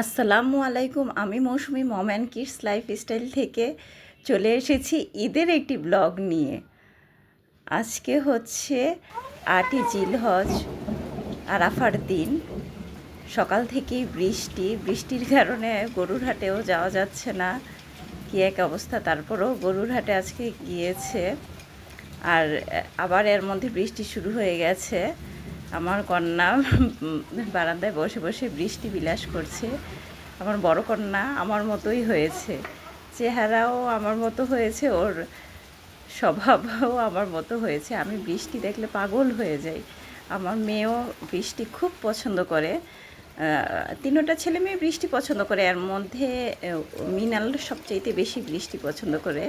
আসসালামু আলাইকুম, আমি Mousumi mom and kids lifestyle থেকে চলে এসেছি ঈদের একটি ব্লগ নিয়ে। আজকে হচ্ছে আটই জিলহজ আরাফার দিন। সকাল থেকেই বৃষ্টি, বৃষ্টির কারণে গরুর হাটেও যাওয়া যাচ্ছে না। কি এক অবস্থা, তারপরেও গরুর হাটে আজকে গিয়েছে। আর আবার এর মধ্যে বৃষ্টি শুরু হয়ে গেছে। আমার কন্যা বারান্দায় বসে বসে বৃষ্টি বিলাস করছে। আমার বড় কন্যা আমার মতোই হয়েছে। চেহারাও আমার মতো হয়েছে, ওর স্বভাবও আমার মতো হয়েছে। আমি বৃষ্টি দেখলে পাগল হয়ে যাই। আমার মেয়েও বৃষ্টি খুব পছন্দ করে। তিনোটা ছেলে মেয়ে বৃষ্টি পছন্দ করে, এর মধ্যে মিনাল সবচাইতে বেশি বৃষ্টি পছন্দ করে।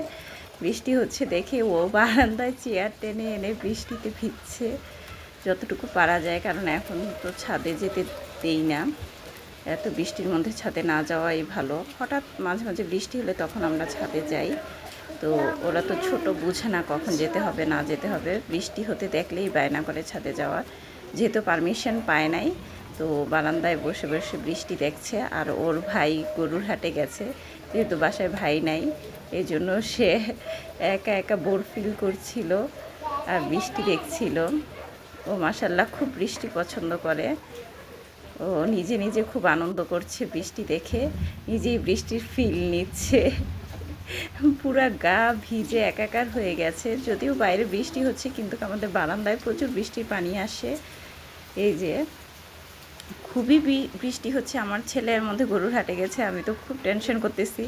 বৃষ্টি হচ্ছে দেখে ও বারান্দায় চেয়ার টেনে এনে বৃষ্টিতে ভিজছে। যতটুকু পারা যায়, কারণ এখন তো ছাদে যেতে দেই না। এত বৃষ্টির মধ্যে ছাদে না যাওয়াই ভালো। হঠাৎ মাঝে মাঝে বৃষ্টি হলে তখন আমরা ছাদে যাই। তো ওরা তো ছোট, বুঝে না কখন যেতে হবে, না যেতে হবে। বৃষ্টি হতে দেখলেই বায়না করে ছাদে যাওয়ার যেহেতু পারমিশন পায় নাই, তো বারান্দায় বসে বসে বৃষ্টি দেখছে। আর ওর ভাই গরুর হাটে গেছে, যেহেতু বাসায় ভাই নাই এই জন্য সে একা একা বোর ফিল করছিল আর বৃষ্টি দেখছিল। ও মাসাল্লাহ খুব বৃষ্টি পছন্দ করে। ও নিজে নিজে খুব আনন্দ করছে বৃষ্টি দেখে। নিজেই বৃষ্টির ফিল নিচ্ছে। পুরা গা ভিজে একাকার হয়ে গেছে। যদিও বাইরে বৃষ্টি হচ্ছে, কিন্তু আমাদের বারান্দায় প্রচুর বৃষ্টির পানি আসে। এই যে, খুবই বৃষ্টি হচ্ছে। আমার ছেলের মধ্যে গরুর হাটে গেছে, আমি তো খুব টেনশন করতেছি।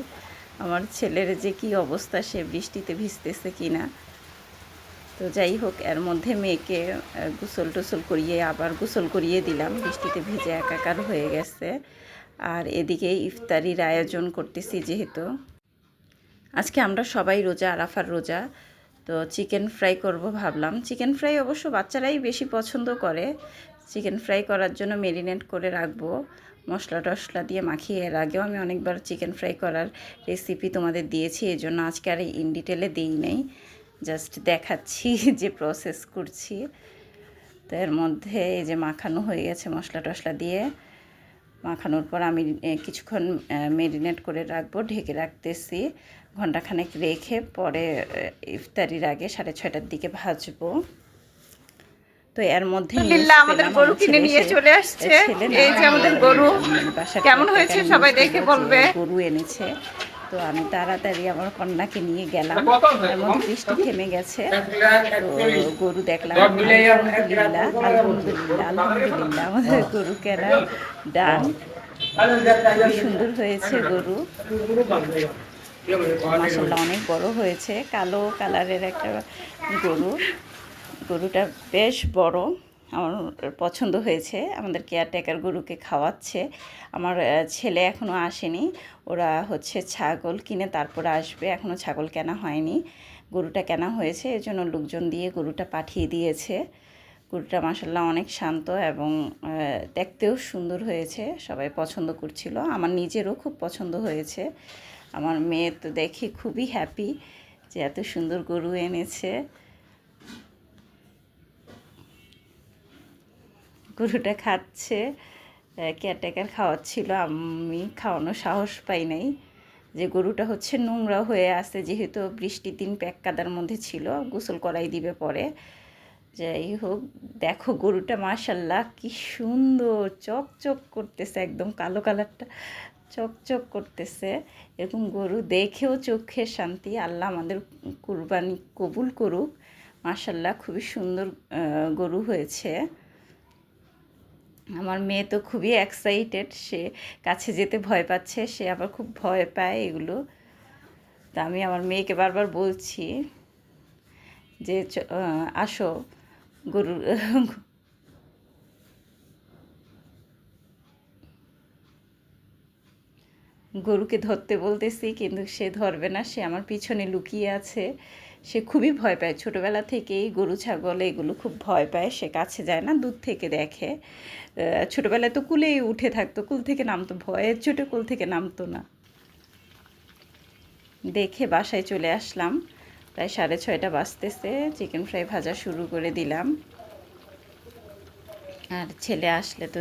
আমার ছেলের যে কি অবস্থা, সে বৃষ্টিতে ভিজতেছে কি না তো যাই হোক, এর মধ্যে মেয়েকে গোসল টোসল করিয়ে আবার গোসল করিয়ে দিলাম। বৃষ্টিতে ভিজে একাকার হয়ে গেছে। আর এদিকে ইফতারির আয়োজন করতেছি যেহেতু। আজকে আমরা সবাই রোজা, আরাফার রোজা। তো চিকেন ফ্রাই করব ভাবলাম। চিকেন ফ্রাই অবশ্য বাচ্চারাই বেশি পছন্দ করে। চিকেন ফ্রাই করার জন্য মেরিনেট করে রাখব। মশলা টশলা দিয়ে মাখিয়ে, এর আগেও আমি অনেকবার চিকেন ফ্রাই করার রেসিপি তোমাদের দিয়েছি এই জন্য আজকে আর ইন ডিটেলে দিই নাই। জাস্ট দেখাচ্ছি যে প্রসেস করছি তো এর মধ্যে এই যে মাখানো হয়ে গেছে মশলা টশলা দিয়ে মাখানোর পর আমি কিছুক্ষণ মেরিনেট করে রাখব ঢেকে রাখতেছি ঘন্টাখানেক রেখে পরে ইফতারির আগে সাড়ে ছয়টার দিকে ভাজবো তো এর মধ্যে আমাদের গরু কিনে নিয়ে চলে আসছে। এই যে আমাদের গরু। কেমন হয়েছে সবাই দেখে বলবে। গরু এনেছে তো আমি তাড়াতাড়ি আমার কন্যাকে নিয়ে গেলাম মধ্যে বৃষ্টি থেমে গেছে। তো গরু দেখলাম আলহামদুলিল্লাহ আলহামদুলিল্লাহ আলহামদুলিল্লাহ আমাদের গরু কেনা ডান খুবই সুন্দর হয়েছে গরু। মাসাল্লাহ অনেক বড় হয়েছে কালো কালারের একটা গরু। গরুটা বেশ বড়। আমার পছন্দ হয়েছে। আমাদের কেয়ারটেকার গরুকে খাওয়াচ্ছে। আমার ছেলে এখনও আসেনি। ওরা হচ্ছে ছাগল কিনে তারপরে আসবে। এখনও ছাগল কেনা হয়নি। গরুটা কেনা হয়েছে। এই জন্য লোকজন দিয়ে গরুটা পাঠিয়ে দিয়েছে। গরুটা মাসাল্লাহ অনেক শান্ত এবং দেখতেও সুন্দর হয়েছে। সবাই পছন্দ করছিল। আমার নিজেরও খুব পছন্দ হয়েছে। আমার মেয়ে তো দেখে খুবই হ্যাপি যে এত সুন্দর গরু এনেছে। গরুটা খাচ্ছে। কেয়ারটেকার খাওয়াচ্ছিল। আমি খাওয়ানোর সাহস পাই নাই যে গরুটা হচ্ছে নোংরা হয়ে আছে, যেহেতু বৃষ্টির দিন প্যাক কাদার মধ্যে ছিল, গোসল করাই দিবে পরে। যাই হোক, দেখো গরুটা মাশাল্লাহ কি সুন্দর, চকচক করতেছে একদম কালো কালারটা, চকচক করতেছে। এরকম গরু দেখেও চোখের শান্তি। আল্লাহ আমাদের কুরবানি কবুল করুক। মাশাল্লাহ খুবই সুন্দর গরু হয়েছে। আমার মেয়ে তো খুবই এক্সাইটেড সে কাছে যেতে ভয় পাচ্ছে, সে আবার খুব ভয় পায় এগুলো। তা আমি আমার মেয়েকে বারবার বলছি যে আসো, গরু, গরুকে ধরতে বলতেছি, কিন্তু সে ধরবে না, সে আমার পিছনে লুকিয়ে আছে। সে খুবই ভয় পায়। ছোটোবেলা থেকেই গরু, ছাগল এগুলো খুব ভয় পায়। সে কাছে যায় না, দূর থেকে দেখে। ছোটোবেলায় তো কুলেই উঠে থাকতো। কুল থেকে নামতো, ভয়ের ছোটো কুল থেকে নামতো না। দেখে বাসায় চলে আসলাম। প্রায় সাড়ে ছয়টা বাজতেছে। চিকেন ফ্রাই ভাজা শুরু করে দিলাম। আর ছেলে আসলে তো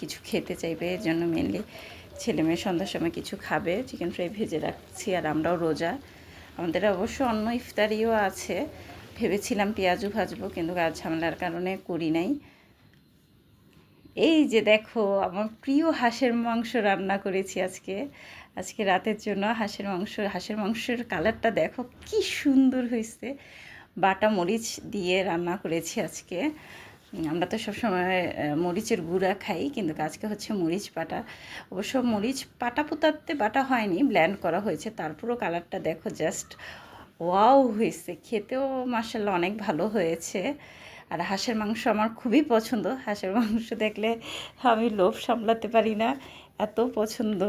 কিছু খেতে চাইবে, এর জন্য মেনলি ছেলে মেয়ে সন্ধ্যার সময় কিছু খাবে। চিকেন ফ্রাই ভেজে রাখছি আর আমরাও রোজা। আমাদের অবশ্য অন্য ইফতারিও আছে। ভেবেছিলাম পেঁয়াজও ভাজবো, কিন্তু গাছ ঝামেলার কারণে করি নাই। এই যে দেখো, আমার প্রিয় হাঁসের মাংস রান্না করেছি আজকে। আজকে রাতের জন্য হাঁসের মাংস, হাঁসের মাংসের কালারটা দেখো কি সুন্দর হয়েছে। বাটা মরিচ দিয়ে রান্না করেছি আজকে। আমরা তো সবসময় মরিচের গুঁড়া খাই, কিন্তু আজকে হচ্ছে মরিচ বাটা। অবশ্য মরিচ পাটা পোতাতে বাটা হয়নি ব্ল্যান্ড করা হয়েছে। তারপরও কালারটা দেখো জাস্ট ওয়াও হয়েছে। খেতেও মার্শাল্লাহ অনেক ভালো হয়েছে। আর হাঁসের মাংস আমার খুবই পছন্দ। হাঁসের মাংস দেখলে আমি লোভ সামলাতে পারি না, এত পছন্দ।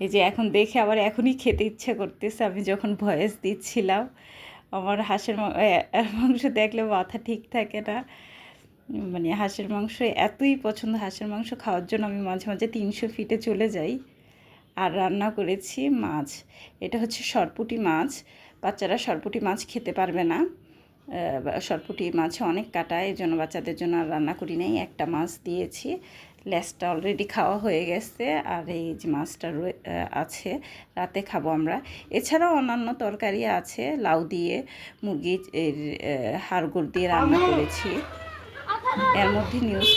এই যে এখন দেখে আবার এখনই খেতে ইচ্ছে করতেছে, আমি যখন ভয়েস দিচ্ছিলাম। আমার হাঁসের মাংস দেখলে মাথা ঠিক থাকে না। মানে হাঁসের মাংস, এতই পছন্দ হাঁসের মাংস খাওয়ার জন্য আমি মাঝে মাঝে তিনশো ফিটে চলে যাই আর রান্না করেছি মাছ। এটা হচ্ছে সরপুটি মাছ। বাচ্চারা সরপুটি মাছ খেতে পারবে না। সরপুটি মাছে অনেক কাটা এই জন্য বাচ্চাদের জন্য আর রান্না করি নাই। একটা মাছ দিয়েছি। লেসটা অলরেডি খাওয়া হয়ে গেছে আর এই যে মাছটা রয়ে- আছে রাতে খাব আমরা। এছাড়াও অন্যান্য তরকারি আছে লাউ দিয়ে আহ, হাড়গোড় দিয়ে রান্না করেছি। এর মধ্যে নিউজ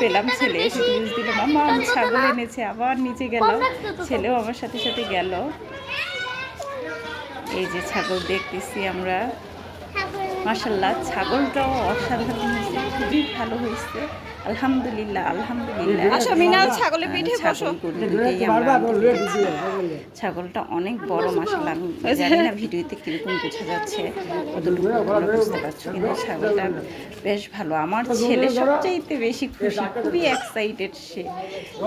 পেলাম ছেলে এসে নিউজ দিল মামা আমি ছাগল এনেছে আবার নিচে গেল। ছেলেও আমার সাথে সাথে গেল। এই যে ছাগল দেখতেছি আমরা। মাসাল্লাহ ছাগলটাও অসাধারণ হয়েছে খুবই ভালো হয়েছে। আলহামদুলিল্লাহ আলহামদুলিল্লাহ। আসো, মিনাল, ছাগলের পিঠে ছাগল বসো। ছাগলটা অনেক বড় মাসাল্লাহ আমি জানি না ভিডিওতে কীরকম বোঝা যাচ্ছে কতটুকু বুঝতে পারছ কিন্তু ছাগলটা বেশ ভালো। আমার ছেলে সবচাইতে বেশি খুশি খুবই এক্সাইটেড সে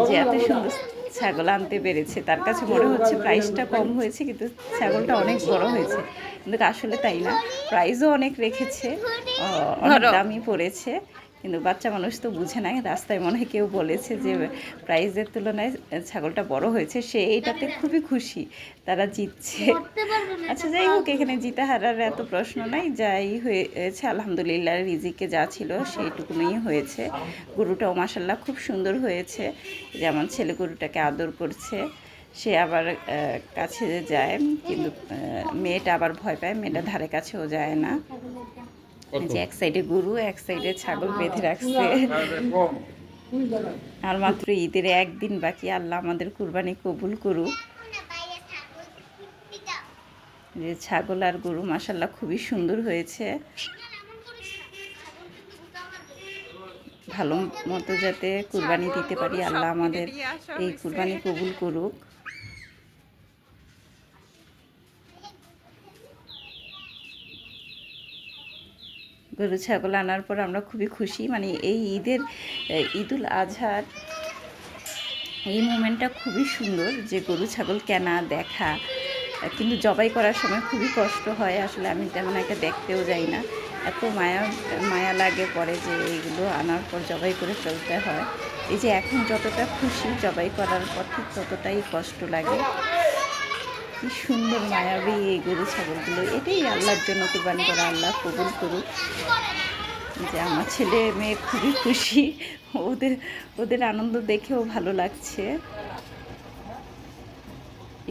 যে এত সুন্দর ছাগল আনতে পেরেছে। তার কাছে মনে হচ্ছে প্রাইসটা কম হয়েছে কিন্তু ছাগলটা অনেক বড় হয়েছে। কিন্তু আসলে তাই না প্রাইসও অনেক রেখেছে অনেক। দামই পড়েছে। কিন্তু বাচ্চা মানুষ তো বুঝে না। রাস্তায় মনে হয় কেউ বলেছে যে প্রাইজের তুলনায় ছাগলটা বড় হয়েছে সে এইটাতে খুবই খুশি। তারা জিতছে। আচ্ছা যাই হোক এখানে জিতে হারার এত প্রশ্ন নাই। যাই হয়েছে আলহামদুলিল্লাহ রিজিকে যা ছিল সেইটুকুনই হয়েছে। গরুটাও মাসাল্লাহ খুব সুন্দর হয়েছে। যেমন ছেলে গরুটাকে আদর করছে। সে আবার কাছে যায় কিন্তু মেয়েটা আবার ভয় পায়। মেয়েটা ধারে কাছেও যায় না। যে এক সাইডে গরু, এক সাইডে ছাগল বেঁধে রাখছে। আর মাত্র ঈদের একদিন বাকি, আল্লাহ আমাদের কুরবানি কবুল করুক। যে ছাগল আর গরু মাসাল্লাহ খুবই সুন্দর হয়েছে। ভালো মতো যাতে কুরবানি দিতে পারি, আল্লাহ আমাদের এই কুরবানি কবুল করুক। গরু, ছাগল আনার পর আমরা খুবই খুশি। মানে এই ঈদের ঈদুল আজহার, এই মোমেন্টটা খুবই সুন্দর যে গরু, ছাগল কেনা, দেখা, কিন্তু জবাই করার সময় খুবই কষ্ট হয়। আসলে আমি তেমন একটা দেখতেও যাই না। এত মায়া মায়া লাগে পরে যে এইগুলো আনার পর জবাই করে ফেলতে হয়। এই যে এখন যতটা খুশি জবাই করার পর ঠিক ততটাই কষ্ট লাগে। কি সুন্দর মায়াবী এই গরু ছাগলগুলো। এটাই আল্লাহর জন্য কুরবানি করা, আল্লাহ কবুল করুক। যে আমার ছেলে মেয়ে খুবই খুশি। ওদের ওদের আনন্দ দেখেও ভালো লাগছে।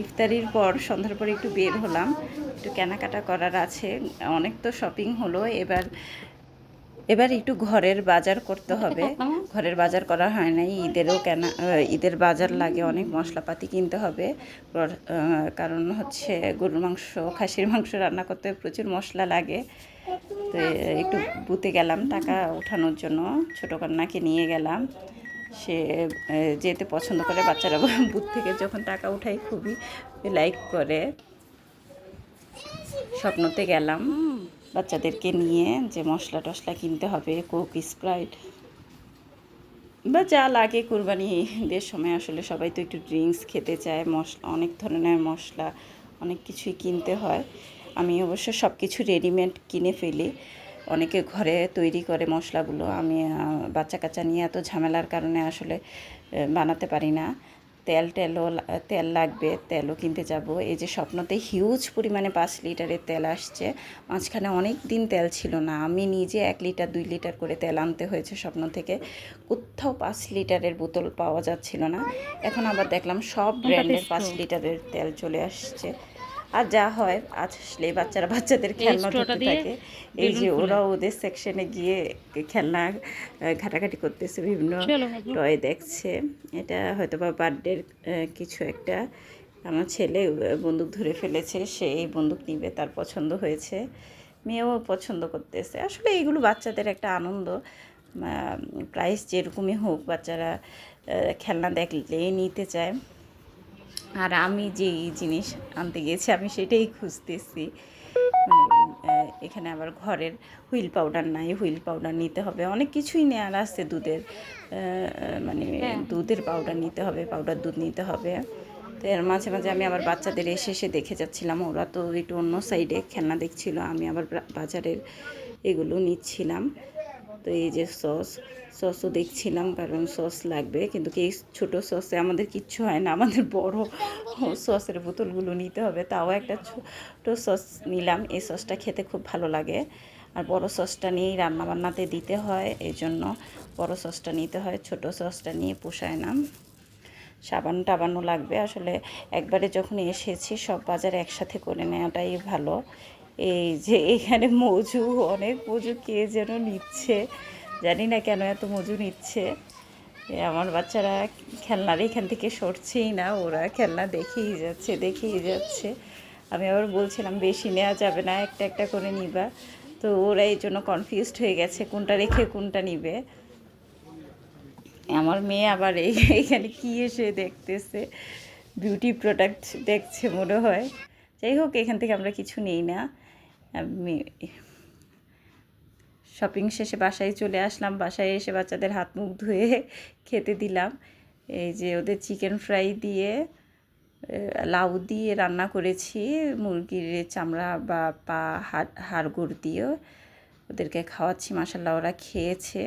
ইফতারির পর সন্ধ্যার পরে একটু বের হলাম। একটু কেনাকাটা করার আছে। অনেক তো শপিং হলো। এবার এবার একটু ঘরের বাজার করতে হবে। ঘরের বাজার করা হয় নাই ঈদেরও কেনা ঈদের বাজার লাগে অনেক মশলাপাতি কিনতে হবে। কারণ হচ্ছে গরুর মাংস খাসির মাংস রান্না করতে প্রচুর মশলা লাগে। তো একটু বুতে গেলাম টাকা ওঠানোর জন্য। ছোটো কন্যাকে নিয়ে গেলাম। সে যেতে পছন্দ করে বাচ্চারা বুথ থেকে যখন টাকা উঠাই খুবই লাইক করে। স্বপ্নতে গেলাম। বাচ্চাদেরকে নিয়ে যে মশলা টশলা কিনতে হবে, কোক, স্প্রাইট বা যা লাগে কুরবানি ঈদের সময়। আসলে সবাই তো একটু ড্রিঙ্কস খেতে চায় মশলা অনেক ধরনের মশলা, অনেক কিছুই কিনতে হয়। আমি অবশ্য সব কিছু রেডিমেড কিনে ফেলি। অনেকে ঘরে তৈরি করে মশলাগুলো। আমি বাচ্চা কাচ্চা নিয়ে এত ঝামেলার কারণে আসলে বানাতে পারি না। তেল টেলও তেল লাগবে তেলও কিনতে যাব। এই যে স্বপ্নতে হিউজ পরিমাণে পাঁচ লিটারের তেল আসছে। মাঝখানে অনেক দিন তেল ছিল না। আমি নিজে এক লিটার দুই লিটার করে তেল আনতে হয়েছে স্বপ্ন থেকে। কোথাও পাঁচ লিটারের বোতল পাওয়া যাচ্ছিল না। এখন আবার দেখলাম সব ব্র্যান্ডের পাঁচ লিটারের তেল চলে আসছে। আর যা হয় আসলে বাচ্চারা বাচ্চাদের খেলনা ধরতে থাকে। এই যে ওরা ওদের সেকশনে গিয়ে খেলনা ঘাটাঘাটি করতেছে বিভিন্ন টয় দেখছে। এটা হয়তো বা বার্থডের কিছু একটা। আমার ছেলে বন্দুক ধরে ফেলেছে সে এই বন্দুক নিবে তার পছন্দ হয়েছে। মেয়েও পছন্দ করতেছে। আসলে এইগুলো বাচ্চাদের একটা আনন্দ। প্রাইস যেরকমই হোক বাচ্চারা খেলনা দেখলেই নিতে চায়। আর আমি যেই জিনিস আনতে গেছি আমি সেটাই খুঁজতেছি। মানে এখানে আবার ঘরের হুইল পাউডার নাই হুইল পাউডার নিতে হবে। অনেক কিছুই নেওয়ার আছে দুধের মানে দুধের পাউডার নিতে হবে পাউডার দুধ নিতে হবে। তো এর মাঝে মাঝে আমি আবার বাচ্চাদের এসে এসে দেখে যাচ্ছিলাম। ওরা তো একটু অন্য সাইডে খেলনা দেখছিল আমি আবার বাজারের এগুলো নিচ্ছিলাম। তো এই যে সস, সসও দেখছিলাম কারণ সস লাগবে, কিন্তু কি ছোটো সসে আমাদের কিচ্ছু হয় না, আমাদের বড় সসের বোতলগুলো নিতে হবে, তাও একটা ছোটো সস নিলাম, এই সসটা খেতে খুব ভালো লাগে। আর বড় সসটা নিয়েই রান্নাবান্নাতে দিতে হয়, এই জন্য বড় সসটা নিতে হয়, ছোট সসটা নিয়ে পোষায় না। সাবান টাবানও লাগবে, আসলে একবারে যখন এসেছি সব বাজার একসাথে করে নেওয়াটাই ভালো। এই যে এখানে মজু, অনেক মজু কে যেন নিচ্ছে, জানি না কেন এত মজু নিচ্ছে। আমার বাচ্চারা খেলনার এখান থেকে সরছেই না, ওরা খেলনা দেখেই যাচ্ছে দেখেই যাচ্ছে। আমি আবার বলছিলাম, বেশি নেওয়া যাবে না, একটা একটা করে নিবা। তো ওরা এই জন্য কনফিউজড হয়ে গেছে, কোনটা রেখে কোনটা নিবে। আমার মেয়ে আবার এখানে কি এসে দেখতেছে বিউটি প্রোডাক্ট দেখছে মনে হয়। যাই হোক, এখান থেকে আমরা কিছু নেই না। আমি শপিং শেষে বাসায় চলে আসলাম। বাসায় এসে বাচ্চাদের হাত মুখ ধুয়ে খেতে দিলাম। এই যে ওদের চিকেন ফ্রাই দিয়ে লাউ দিয়ে রান্না করেছি। মুরগির চামড়া বা পা, হাড়, হাড়গোড় দিয়ে ওদেরকে খাওয়াচ্ছি। মাসাল্লাহ ওরা খেয়েছে।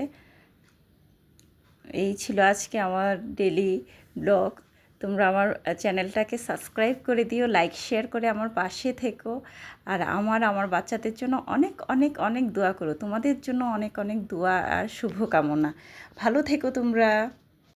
এই ছিল আজকে আমার ডেলি ব্লগ তোমরা আমার চ্যানেলটাকে সাবস্ক্রাইব করে দিও, লাইক, শেয়ার করে আমার পাশে থেকো। আর আমার আমার বাচ্চাদের জন্য অনেক অনেক অনেক দোয়া করো। তোমাদের জন্য অনেক অনেক দোয়া আর শুভকামনা। ভালো থেকো তোমরা।